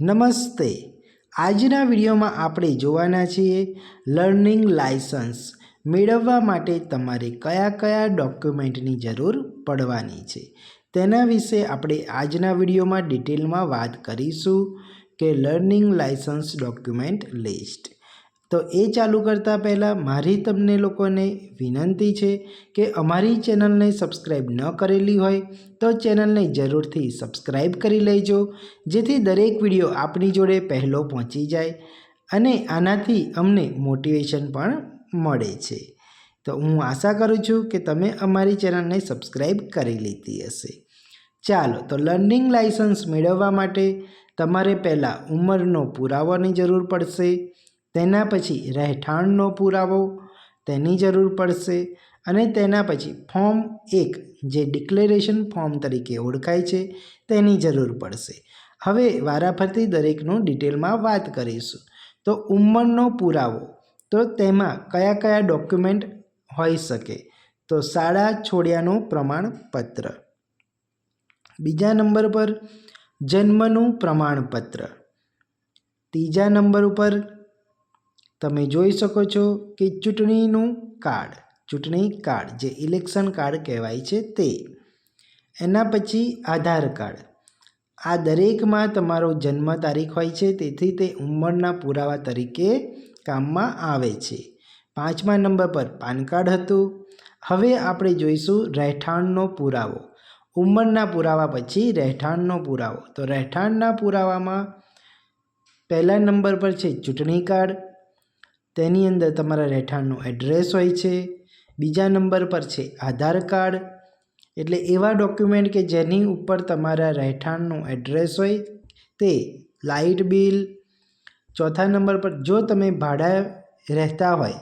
નમસ્તે. આજના વિડીયોમાં આપણે જોવાના છીએ લર્નિંગ લાયસન્સ મેળવવા માટે તમારે કયા કયા ડોક્યુમેન્ટની જરૂર પડવાની છે તેના વિશે આપણે આજના વિડીયોમાં ડિટેલમાં વાત કરીશું કે લર્નિંગ લાયસન્સ ડોક્યુમેન્ટ લિસ્ટ. તો એ ચાલુ કરતાં પહેલાં મારી તમને લોકોને વિનંતી છે કે અમારી ચેનલને સબસ્ક્રાઈબ ન કરેલી હોય તો ચેનલને જરૂરથી સબસ્ક્રાઈબ કરી લેજો, જેથી દરેક વીડિયો આપણી જોડે પહેલો પહોંચી જાય અને આનાથી અમને મોટિવેશન પણ મળે છે. તો હું આશા કરું છું કે તમે અમારી ચેનલને સબસ્ક્રાઈબ કરી લીધી હશે. ચાલો, તો લર્નિંગ લાઇસન્સ મેળવવા માટે તમારે પહેલાં ઉંમરનો પુરાવાની જરૂર પડશે તેના પછી રહેઠાણનો પુરાવો તેની જરૂર પડશે અને તેના પછી ફોર્મ એક જે ડિક્લેરેશન ફોર્મ તરીકે ઓળખાય છે તેની જરૂર પડશે. હવે વારાફરતી દરેકનું ડિટેલમાં વાત કરીશું. તો ઉંમરનો પુરાવો, તો તેમાં કયા કયા ડોક્યુમેન્ટ હોઈ શકે? તો શાળા છોડ્યાનું પ્રમાણપત્ર. બીજા નંબર પર જન્મનું પ્રમાણપત્ર. ત્રીજા નંબર ઉપર તમે જોઈ શકો છો કે ચૂંટણીનું કાર્ડ, ચૂંટણી કાર્ડ જે ઇલેક્શન કાર્ડ કહેવાય છે તે. એના પછી આધાર કાર્ડ. આ દરેકમાં તમારો જન્મ તારીખ હોય છે, તેથી તે ઉંમરના પુરાવા તરીકે કામમાં આવે છે. પાંચમા નંબર પર પાન કાર્ડ હતું. હવે આપણે જોઈશું રહેઠાણનો પુરાવો. ઉંમરના પુરાવા પછી રહેઠાણનો પુરાવો. તો રહેઠાણના પુરાવામાં પહેલા નંબર પર છે ચૂંટણી કાર્ડ તેની અંદર તમારા રહેઠાણનું એડ્રેસ હોય છે, બીજા નંબર પર છે આધાર કાર્ડ. એટલે એવા ડોક્યુમેન્ટ કે જેની ઉપર તમારા રહેઠાણનું એડ્રેસ હોય તે લાઇટ બિલ ચોથા નંબર પર જો તમે ભાડા રહેતા હોય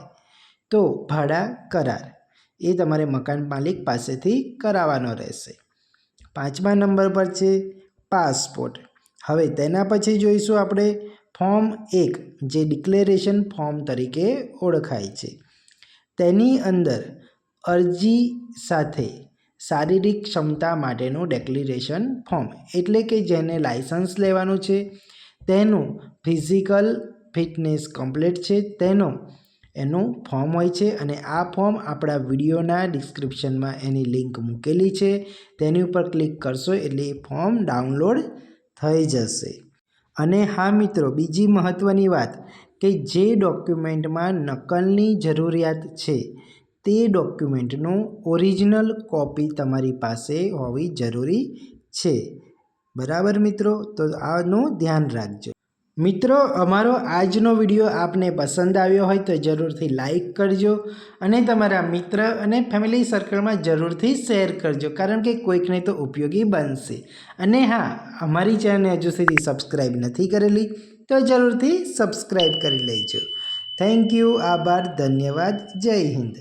તો ભાડા કરાર. એ તમારે મકાન માલિક પાસેથી કરાવવાનો રહેશે. પાંચમા નંબર પર છે પાસપોર્ટ હવે તેના પછી જોઈશું આપણે ફોર્મ એક જે ડિક્લેરેશન ફોર્મ તરીકે ઓળખાય છે. તેની અંદર અરજી સાથે શારીરિક ક્ષમતા માટેનું ડેક્લેરેશન ફોર્મ એટલે કે જેને લાયસન્સ લેવાનું છે. તેનું ફિઝિકલ ફિટનેસ કમ્પ્લીટ છે. તેનો, એનું ફોર્મ હોય છે અને આ ફોર્મ આપણા વિડીયોના ડિસ્ક્રિપ્શનમાં એની લિંક મૂકેલી છે. તેની ઉપર ક્લિક કરશો એટલે એ ફોર્મ ડાઉનલોડ થઈ જશે. અને હા મિત્રો, બીજી મહત્ત્વની વાત કે જે ડોક્યુમેન્ટમાં નકલની જરૂરિયાત છે, તે ડોક્યુમેન્ટનું ઓરિજિનલ કોપી તમારી પાસે હોવી જરૂરી છે. બરાબર મિત્રો? તો આનું ધ્યાન રાખજો. મિત્રો, અમારો આજનો વીડિયો આપને પસંદ આવ્યો હોય તો જરૂરથી લાઈક કરજો અને તમારા મિત્ર અને ફેમિલી સર્કલમાં જરૂરથી શેર કરજો, કારણ કે કોઈકને તો ઉપયોગી બનશે. અને હા, અમારી ચેનલને હજુ સુધી સબસ્ક્રાઈબ નથી કરેલી, તો જરૂરથી સબસ્ક્રાઈબ કરી લેજો. થેન્ક યુ, આભાર, ધન્યવાદ, જય હિન્દ.